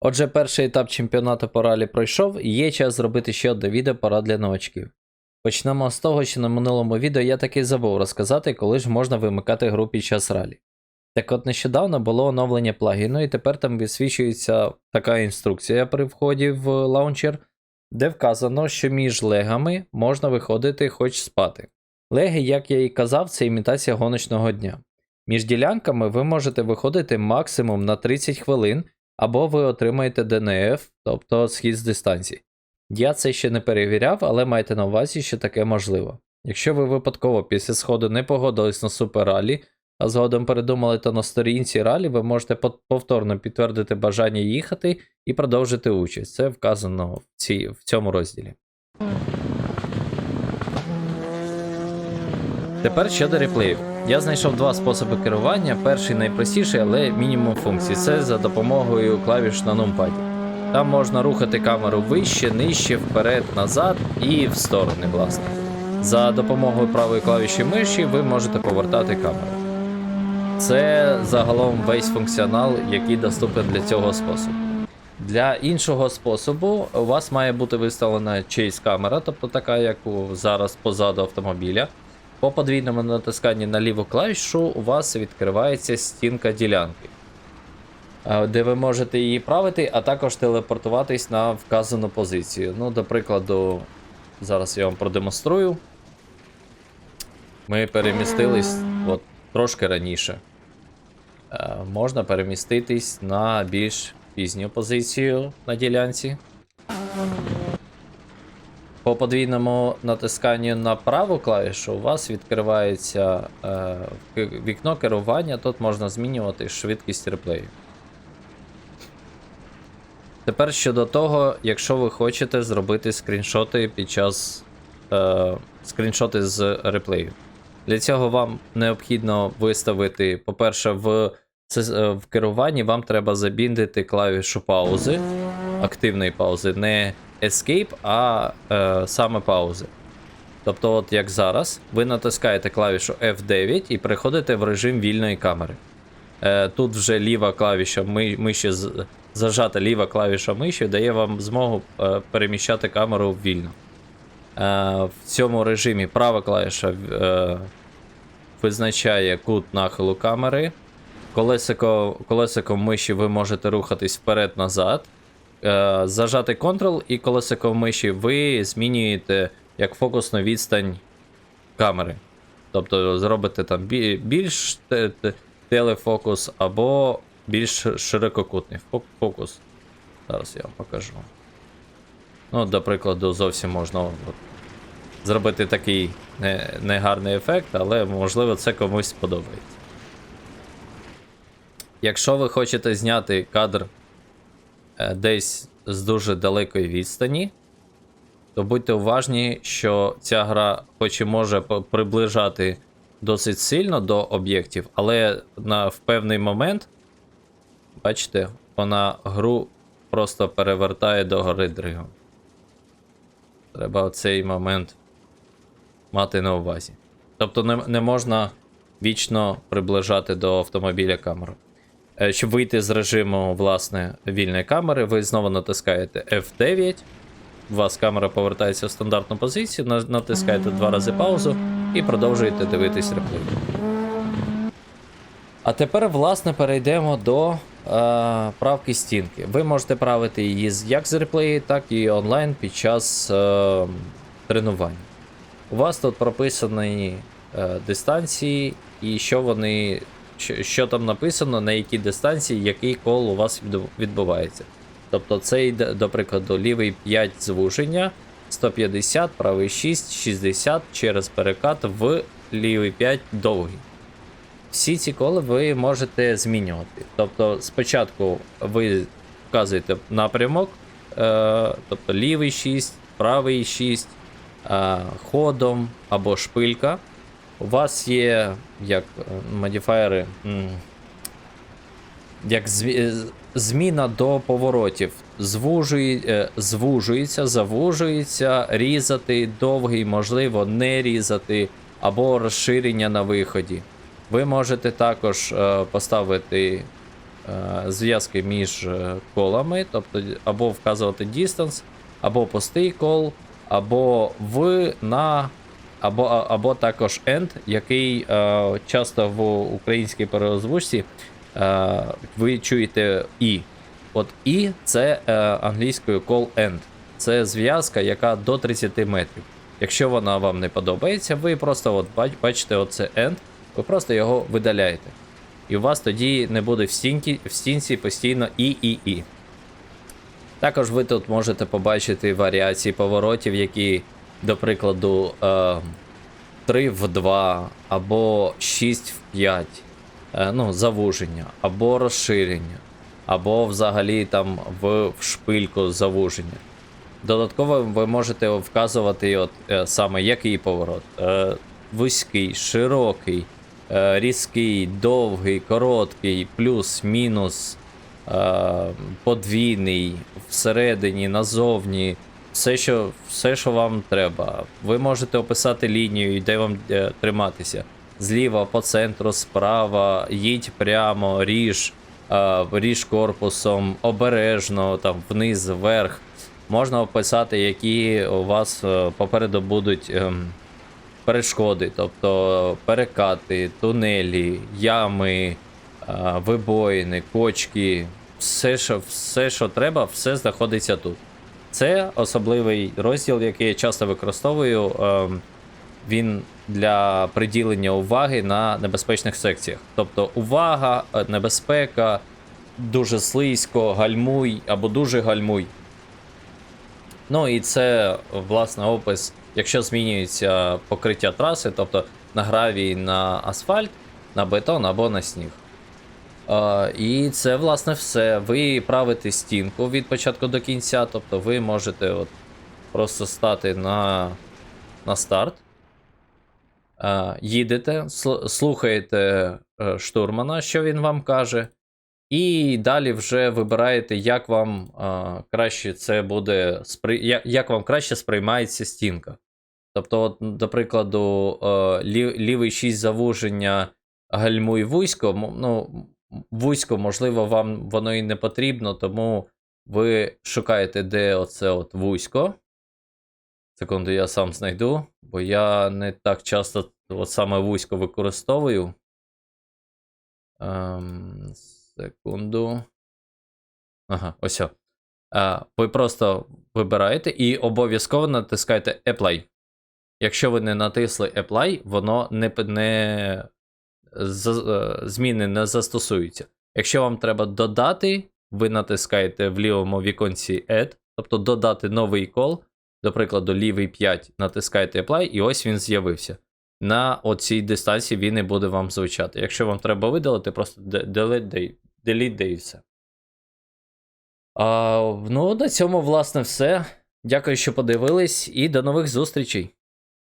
Отже, перший етап чемпіонату по ралі пройшов, і є час зробити ще одне відео пора для новачків. Почнемо з того, що на минулому відео я таки забув розказати, коли ж можна вимикати гру під час ралі. Так от нещодавно було оновлення плагіну, і тепер там висвічується така інструкція при вході в лаунчер, де вказано, що між легами можна виходити хоч спати. Леги, як я і казав, це імітація гоночного дня. Між ділянками ви можете виходити максимум на 30 хвилин, або ви отримаєте ДНФ, тобто схід з дистанції. Я це ще не перевіряв, але майте на увазі, що таке можливо. Якщо ви випадково після сходу не погодились на суперралі, а згодом передумали то на сторінці ралі, ви можете повторно підтвердити бажання їхати і продовжити участь. Це вказано в, цій, в цьому розділі. Тепер щодо реплеїв. Я знайшов два способи керування. Перший найпростіший, але мінімум функцій. Це за допомогою клавіш на нумпаді. Там можна рухати камеру вище, нижче, вперед, назад і в сторони, власне. За допомогою правої клавіші миші ви можете повертати камеру. Це загалом весь функціонал, який доступен для цього способу. Для іншого способу у вас має бути виставлена chase камера, тобто така, як зараз позаду автомобіля. По подвійному натисканні на ліву клавішу у вас відкривається стінка ділянки, е, де ви можете її правити, а також телепортуватись на вказану позицію. Ну, до прикладу, зараз я вам продемонструю. Ми перемістились от, трошки раніше. Е, Можна переміститись на більш пізню позицію на ділянці. По подвійному натисканню на праву клавішу у вас відкривається е, вікно керування. Тут можна змінювати швидкість реплею. Тепер щодо того, якщо ви хочете зробити скріншоти під час е, скріншоти з реплею. Для цього вам необхідно виставити, по-перше, в, е, в керуванні вам треба забіндити клавішу паузи, активної паузи, не Escape, а е, саме паузи. Тобто, от як зараз, ви натискаєте клавішу F9 і переходите в режим вільної камери. Е, тут вже ліва клавіша ми, миші, зажата ліва клавіша миші дає вам змогу е, переміщати камеру вільно. Е, в цьому режимі права клавіша е, визначає кут нахилу камери. Колесико, колесиком миші ви можете рухатись вперед-назад. Е, зажати Ctrl і колесиком миші ви змінюєте як фокусну відстань камери. Тобто зробите там більш те- те- телефокус або більш ширококутний фокус. Зараз я вам покажу. Ну, до прикладу, зовсім можна от, зробити такий не, негарний ефект, але можливо це комусь сподобається. Якщо ви хочете зняти кадр десь з дуже далекої відстані, то будьте уважні, що ця гра, хоч і може приближати досить сильно до об'єктів, але на в певний момент, бачите, вона гру просто перевертає до гори дригом. Треба цей момент мати на увазі. Тобто не, не можна вічно приближати до автомобіля камеру. Е, Щоб вийти з режиму власне вільної камери, ви знову натискаєте F9. У вас камера повертається в стандартну позицію, натискаєте два рази паузу і продовжуєте дивитись реплей. А тепер, власне, перейдемо до е, правки стінки. Ви можете правити її як з реплеї, так і онлайн під час е, тренування. У вас тут прописані е, дистанції, і що вони. Що, там написано, на якій дистанції, який кол у вас відбувається. Тобто це йде, до прикладу, лівий 5 звуження, 150, правий 6, 60 через перекат в лівий 5 довгий. Всі ці коли ви можете змінювати. Тобто, спочатку ви вказуєте напрямок, е, тобто лівий 6, правий 6, е, ходом або шпилька. У вас є як е, модифаєри, м, як е, зміна до поворотів. Звужує, е, звужується, завужується, різати, довгий, можливо, не різати, або розширення на виході. Ви можете також поставити зв'язки між колами, тобто або вказувати distance, або пустий кол, або в, на, або, або також end, який е, часто в українській переозвучці е, ви чуєте і. От і це е, англійською call end. Це зв'язка, яка до 30 метрів. Якщо вона вам не подобається, ви просто от бачите оце end, ви просто його видаляєте. І у вас тоді не буде в стінці, в стінці постійно і, і, і. Також ви тут можете побачити варіації поворотів, які, до прикладу, е, 3 в 2 або 6 в 5, е, ну, завуження, або розширення, або взагалі там в, шпильку завуження. Додатково ви можете вказувати от, е, саме який поворот. Е, вузький, широкий, е, різкий, довгий, короткий, плюс, мінус, е, подвійний, всередині, назовні. Все що, все, що вам треба. Ви можете описати лінію, де вам е, триматися. Зліва, по центру, справа, їдь прямо, ріж, е, ріж корпусом, обережно, там, вниз, вверх. Можна описати, які у вас е, попереду будуть ем, перешкоди, тобто перекати, тунелі, ями, е, вибоїни, кочки. Все що, все, що треба, все знаходиться тут. Це особливий розділ, який я часто використовую. ем, Він для приділення уваги на небезпечних секціях. Тобто увага, е, небезпека, дуже слизько, гальмуй або дуже гальмуй. Ну і це власне опис, якщо змінюється покриття траси, тобто на гравій на асфальт, на бетон або на сніг. І це власне все. Ви правите стінку від початку до кінця, тобто ви можете от просто стати на, на старт. Їдете, слухаєте е, штурмана, що він вам каже. І далі вже вибираєте, як вам краще це буде як, вам краще сприймається стінка. Тобто, от, до прикладу, е, лів, лівий 6 завуження гальмуй вузько. Ну, вузько, можливо, вам воно і не потрібно, тому ви шукаєте, де оце от вузько. Секунду, я сам знайду, бо я не так часто от саме вузько використовую. Ем, секунду. Ага, ось. А, ви просто вибираєте і обов'язково натискаєте Apply. Якщо ви не натисли Apply, воно не, не зміни не застосуються. Якщо вам треба додати, ви натискаєте в лівому віконці Add, тобто додати новий кол, до прикладу, лівий 5, натискаєте Apply, і ось він з'явився. На оцій дистанції він не буде вам звучати. Якщо вам треба видалити, просто delete, де і все. А, ну, на цьому, власне, все. Дякую, що подивились, і до нових зустрічей.